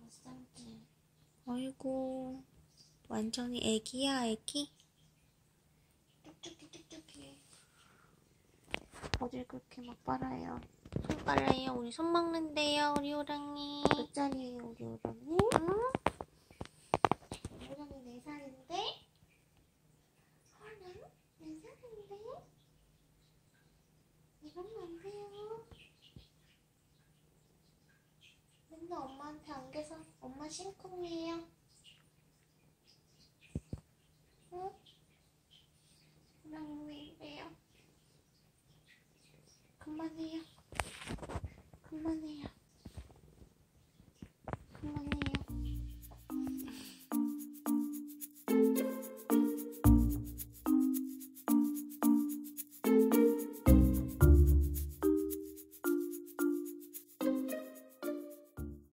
몇 살인데. 아이고, 완전히 애기야, 애기? 뚝뚝이 뚝뚝이. 어딜 그렇게 막 빨아요? 손 빨아요? 우리 손 먹는데요, 우리 호랑이. 몇 살이에요 우리 우렁이? 응? 우렁이 네 살인데? 어라? 네 살인데? 이러면 안 근데 엄마한테 안 계서 엄마 심쿵이에요. 응? 그냥 이래요. 그만해요. 그만해요.